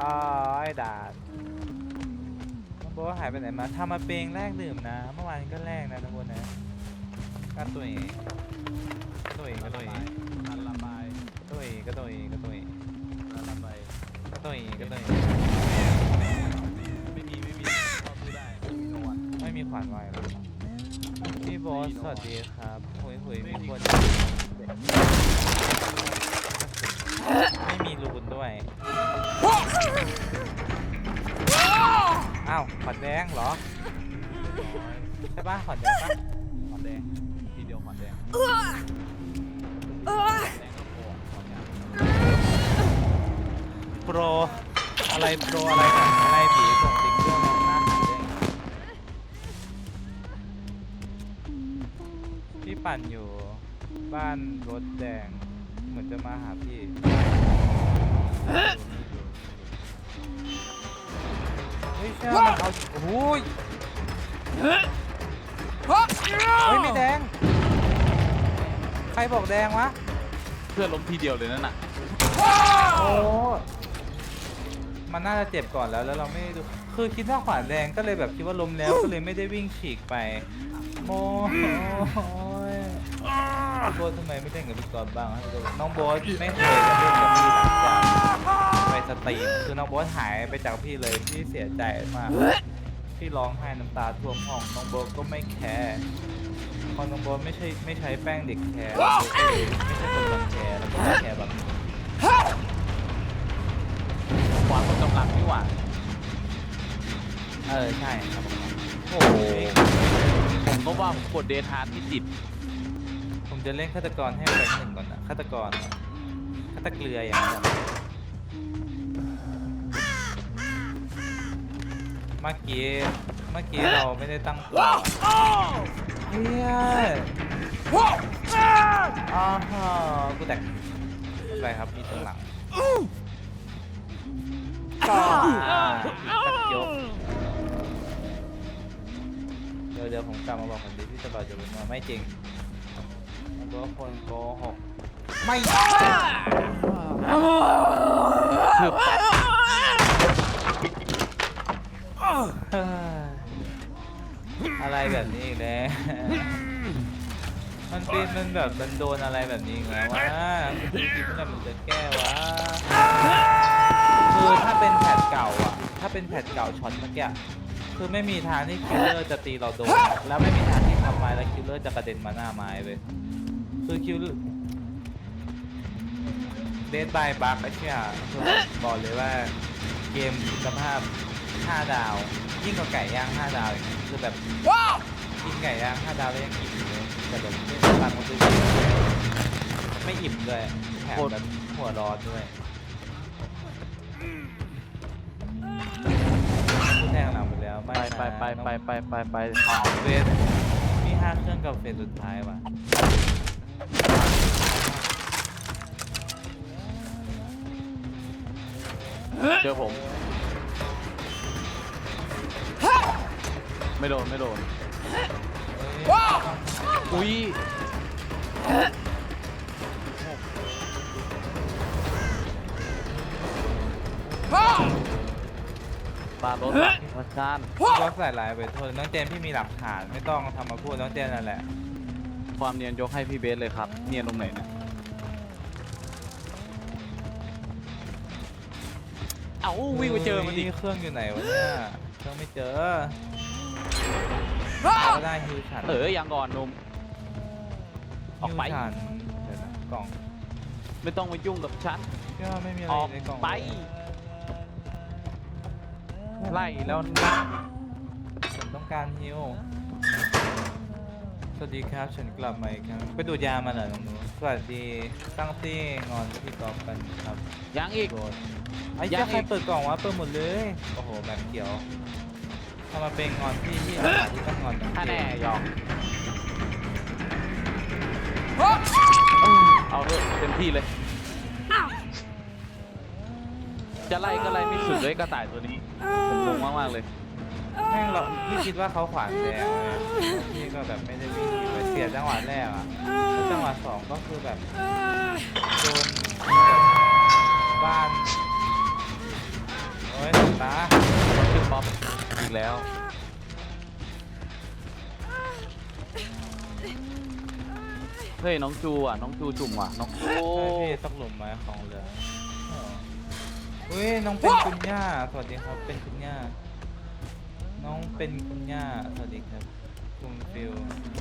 อ๋อไอ้ด่านน้องโบทหายไปไหนมาทำมาเปงแรกดื่มนะ เมื่อวานก็แรกนะทุกคนนะก็ตัวเองก็ตัวเองก็ตัวเองอันละบายก็ตัวเองก็ตัวเองก็ตัวเองอันละบายก็ตัวเองก็ตัวเองไม่มีไม่มีเข้าซื้อได้ไม่มีโนวันไม่มีขวานไว้หรอพี่โบสสวัสดีครับหุยหุยมีคน ไม่มีรูนด้วย อ้าวขวานแดงเหรอ ใช่ปะขวานแดงปะขอนแดง ทีเดียวขอนแดงแดงก็โผล่ขอนแดงโปร อะไรโปรอะไรกันอะไรผีส่งติ๊กเกอร์มาหน้าหาเลยพี่ปั่นอยู่ บ้านรถแดง เหมือนจะมาหาพี่เฮ้ยเชื่อมันเอาโอ้ยเฮ้ยไม่แดง ใครบอกแดงวะ เพื่อนล้มทีเดียวเลยนั่นน่ะโอ้มันน่าจะเจ็บก่อนแล้วแล้วเราไม่ได้ดูคือคิดว่าขวานแดงก็เลยแบบคิดว่าล้มแล้วก็เลยไม่ได้วิ่งฉีกไปโมย พี่โบ๊ททำไมไม่เล่นกับพี่กอนบ้างฮะพี่โบ๊ทน้องโบ๊ทไม่เคยจะเล่นกับพี่หลังจากไปสตรีมคือน้องโบ๊ทหายไปจากพี่เลยพี่เสียใจมากพี่ร้องไห้น้ำตาท่วมห้องน้องโบ๊ทก็ไม่แคร์เพอน้องโบ๊ทไม่ใช่ไม่ใช้แป้งเด็กแคร์น้องโบ๊ทก็เลยไม่ใช่คนบางแคร์แล้วก็ไม่แคร์แบบนี้ขวานคนกำลังนี่หว่าเออใช่ครับผมโอ้โหผมก็ว่าผมกดเดทาร์ที่ติด จะเล่นฆาตกรให้แรงหนึ่งก่อนนะฆาตกรฆาตเกลืออย่างนั้นะเมื่อกี้เมื่อกี้เราไม่ได้ตั้งตัวเฮียอ้าวฮะกูแตกไม่เป็นไรครับมีตรงหลังก็ตัดยกเดี๋ยวเดี๋ยวผมกลับมาบอกคนดีที่ตลอดจะเป็นว่าไม่จริง ก็คนโกหกไม่คืออะไรแบบนี้อีกแล้วมันเป็นมันแบบมันโดนอะไรแบบนี้อีกแล้ววะคิดว่มันจะแก้วะคือถ้าเป็นแพทเก่าอะ ถ้าเป็นแพทเก่าช็อตเมื่อกี้คือไม่มีทางที่คิลเลอร์จะตีเราโดน แล้วไม่มีทางที่ทำไม้แล้วคิลเลอร์จะกระเด็นมาหน้าไม้เลย คือคิลเดดบายบักไอ้เชี่ยคือบอกเลยว่าเกมคุณภาพ 5 ดาว ยิ่งกว่าไก่ย่าง 5 ดาวอีกคือแบบกินไก่ย่าง 5 ดาวแล้วยังอิ่มอยู่เลยแต่แบบไม่ได้ตังค์มาซื้อไม่อิ่มด้วยแถมแบบหัวร้อนด้วยพูดแทงหลังไปแล้วไปไม่ไปไปไปไปไปไปเฟสมีห้าเครื่องกับเฟสสุดท้ายว่ะ เจอผม ไม่โดน ไม่โดน อุ้ยปาดรถมาชานก็ใส่ลายไปโทษน้องเจมส์พี่มีหลักฐานไม่ต้องทำมาพูดน้องเจมส์นั่นแหละ ความเนียนยกให้พี่เบสเลยครับ เนียนตรงไหนเนี่ย เอ้าวิ่งไปเจอมันดิเครื่องอยู่ไหนวะเนี่ยเครื่องไม่เจอก็ได้ฮิวฉันเออยังก่อนหนุ่มออกไปฮิวฉันเดี๋ยวนะกล่องไม่ต้องมายุ่งกับฉันเชื่อว่าไม่มีอะไรออกในกล่องไป ไล่แล้วนะผมต้องการฮิวส วัสดีครับ ฉันกลับมาอีกครั้งไปดูดยามาเหรอน้องหนูสวัสดีตั้งตี้งอนพี่กอล์ฟกันครับยังอีก โดนไอ้ยัเจ้างใครอีกเปิดกล่องวะเปิดหมดเลยโอ้โหแบบเขียวทำมาเป็นงอนพี่ที่อาหารที่ต้องงอนทั้งถ้าเกแน่มยอมเอาเถอะเต็มที่เลย จะไล่ก็ไล่ไม่สุดเลยกระต่ายตัวนี้ ผมงงมากๆเลย แม่งเราพี่คิดว่าเขาขวานแดงเลยพี่ก็แบบไม่ได้วิ่งหนีไปเสียจังหวะแรกอะแล้วจังหวะสองก็คือแบบโดนบ้านตาเราชื่อป๊อปอีกแล้วเฮ้ยน้องจูอะน้องจูจุ่มอะน้องโอ้ใช่พี่ตกหลุมไม้ของเหลืออุ้ยน้องเป็นคุณย่าสวัสดีครับเป็นคุณย่าน้องเป็นคุณย่าสวัสดีครับคุณฟิลปึ๊บ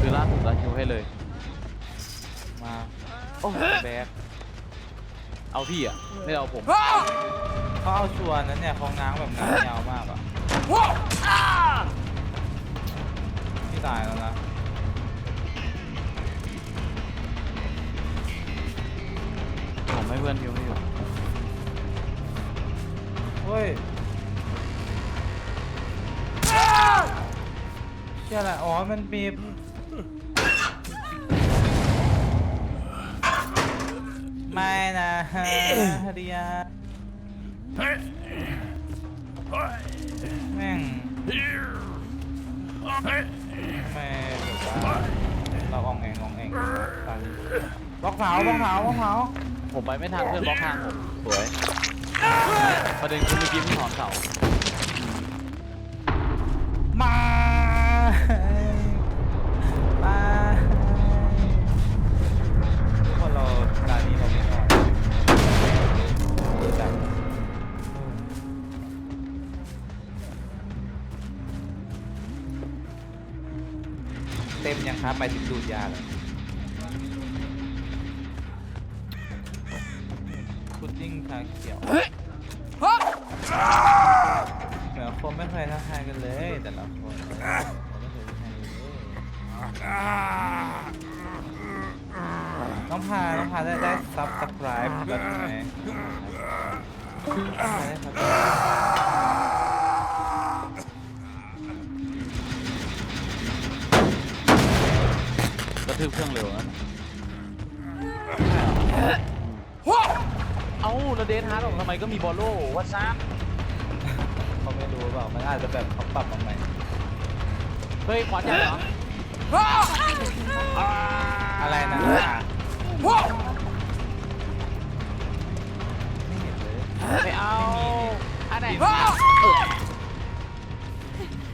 คือล่าสุดแล้วคิวให้เลย มา โอ้แบกเอาพี่อะ ไม่เอาผมเขาเอาชัวร์นั้นเนี่ยเขาง้างแบบง้างยาวมากอะพี่ตายแล้วนะผมให้เพื่อนคิวให้อยู่เฮ้ย เชื่ออะไรอ๋อ มันมีไม่นะฮะเดียแม่งไม่แบบว่าเราอองแองอองแองกันบล็อกเผาบล็อกเผาบล็อกเผาผมไปไม่ทันเพื่อนบล็อกข้างผมสวยประเด็นคือเมื่อกี้พี่ถอนเสามา เต็มยังครับไปถึงดูดยาเลยพุดดิ้งชาเขียวเหมือนคนไม่เคยทักทายกันเลย แต่ละคนไม่เคยทักทายกันเลยน้องพาน้องพาได้ได้ซับสไครป์แบบไหนได้ครับ กระ ทืบเครื่องเร็วนะเอ้าแล้วเดนฮาร์ดออกทำไมก็มีบอลโล่วัดซ้ำเขาไม่รู้เปล่ามันอาจจะแบบเขาปรับมาใหม่เฮ้ยขวานใหญ่เหรออะไรนะไม่เห็นเลยไม่เอาอันไหน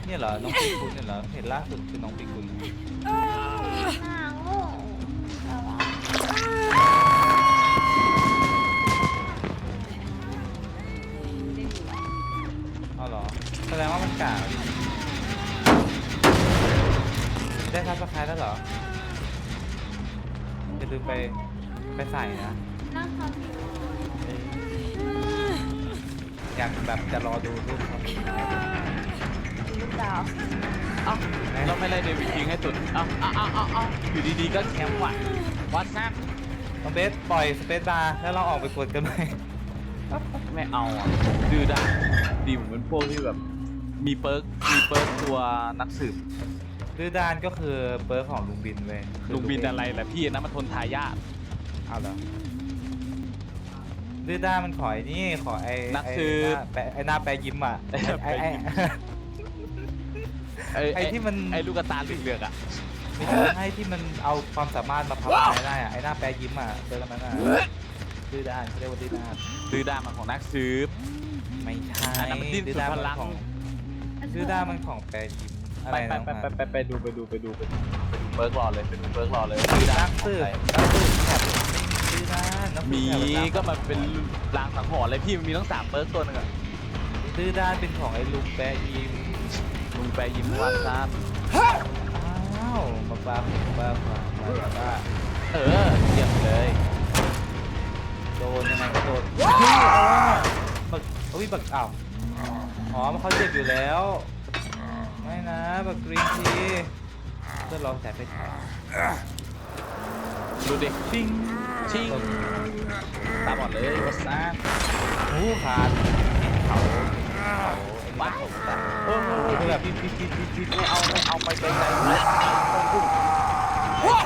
เนี่ยเหรอน้องปีกุลเนี่ยเหรอเห็นล่าสุดคือน้องปีกุล ซับสไครป์แล้วเหรออย่าลืมไปไปใส่นะ นั่งทำอยู่อยากแบบจะรอดูรูปเขาลูกดาวเอ้าเราไม่ไล่เดวิดคิงให้สุดเอ้าเอ้าเอ้าเอ้าเอ้าอยู่ดีๆก็แคมป์ว่ะวัดซ้น้องเบสปล่อยสเปซบาร์แล้วเราออกไปกดกันไหมำไม่เอาอะดื้อด้านดีเหมือนพวกที่แบบ มีเปิร์กมีเปิร์กตัวนักสืบ ดื้อด้านก็คือเบิร์กของลุงบินเว้ยคือลุงบินอะไรแหละพี่นะมันทนทายาทเอาเหรอดื้อด้านมันขอไอ้นี่ขอไอ้นักไอ้สืบหน้าแปะไอ้หน้าแปะยิ้มอะไอ้หน้าแปะยิ้มไอ้ไอ้ที่มันไอ้ลูกกระตาเหลือกๆอะไม่ใช่ให้ที่มันเอาความสามารถมาพับไม้ได้อะไอ้หน้าแปะยิ้มอะเจอกันนั้นอะดื้อด้านเขาเรียกว่าดื้อด้านดื้อด้านมันของนักสืบไม่ใช่อันนั้นมันดิ้นสุดด้าพลังของดื้อด้านมันของแปะยิ้มอะ ไรไปนะไปน้องไปฮะไปไปดูไปดูไปดูไปดูไปดูเบิร์กรอเลยไปดูเบิร์กรอเลยดื้อด้านันกของสืบใครนักสืบแถบดื้อด้านนักสืบมีแถบก็มันเป็นรางสังหรณ์เลยพี่มันมีทั้งสามเบิร์กตัวหนึงอะดื้อด้านเป็นของไอ้ลุงแปะยิ้มลุงไปยิ้มวัดซ้อ้าวมาปลาปลาปลาปลาปลาำเออเยี่ยมเลยโดนยังไงก็โดนเฮ้ยเอาว่ะบักเอ้ยบักอ้าวอ๋อมันเขาเจ็บอยู่แล้วไม่ นะบักกรีนทีเพื่อนเราแต่ไปถ่ายดูดิชิงชิงตาบอดเลยวัดซ้หูขาดเขาเขาไอ้บ้านผมแต่ำเออคือแบบพี่พี่พี่พี่พี่ไม่เอาไม่เอาไปไกลๆเลย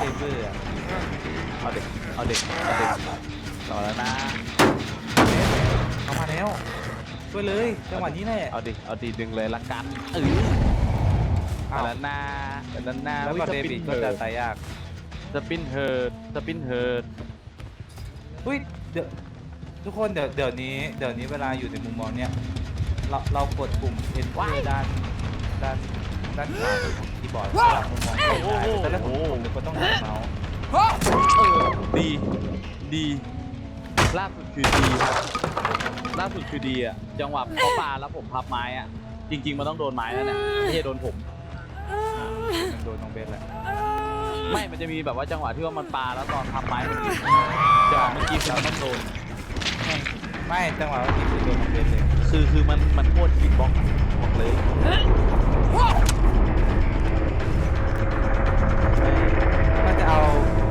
เซเบอร์อะเอาเด็กเอาเด็กเอาเด็กต่อแล้วนะเขามาแล้วช่วยเลยจังหวะนี้แหละเอาดิเอาดิดึงเลยละกันเอออ้าว แต่ละหน้าแต่ละหน้าแล้วก็เดบิตก็จะตายยากสปินเฮิร์ดสปินเฮิร์ดอุ้ยเดี๋ยวทุกคนเดี๋ยวเดี๋ยวนี้เดี๋ยวนี้เวลาอยู่ในมุมมองเนี้ยเราเรากดปุ่ม enter ด้านด้านด้านขวาของคีย์บอร์ดสลับมุมมองไปได้แต่แล้วผมผมนึกว่าต้องหาเมาส์เออดีดีล่าสุดคือดีครับล่าสุดคือดีอะจังหวะเขาปาแล้วผมพับไม้อะจริง ๆมันต้องโดนไม้แล้วเนี่ยไม่ใช่โดนผม มันโดนน้องเบสแหละ ไม่ มันจะมีแบบว่าจังหวะที่ว่ามันปาแล้วตอนพับไม้มันยิงจังหวะเมื่อกี้คือมันต้องโดนไม่ไม่จังหวะเมื่อกี้คือโดนน้องเบสเลย คือคือมันมันโคตรคิดบล็อกบอกเลยก็จะเอา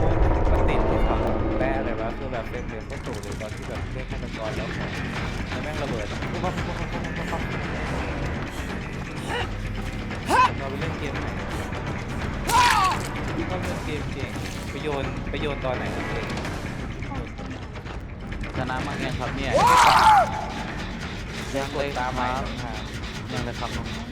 ปุ๊บมาติดที่เขาแปะอะไรวะคือแบบเป็นเหรียญโคตรสูงเลยตอนที่แบบเล่นฆาตกรแล้วแล้วแม่งระเบิดปุ๊บปั๊บปุ๊บปั๊บปุ๊บปั๊บ เล่นเกมเก่งไปโยนไปโยนตอนไหนกันเองชนะมากยังครับเนี่ยยังกเลดยตามคมารับทางยังเลยครับ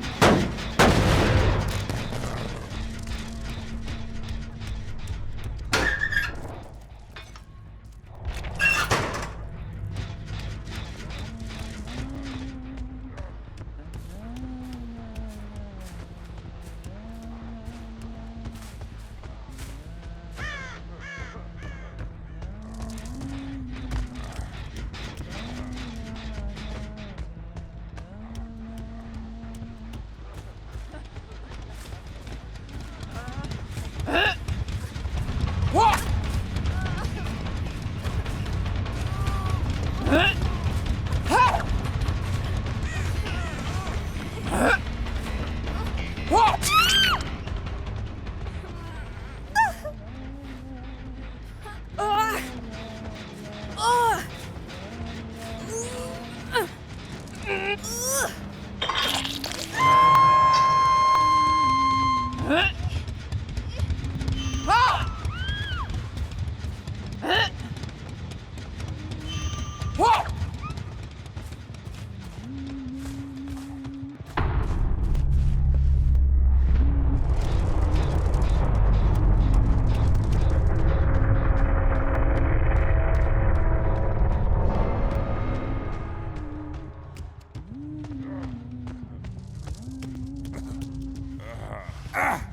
Ah!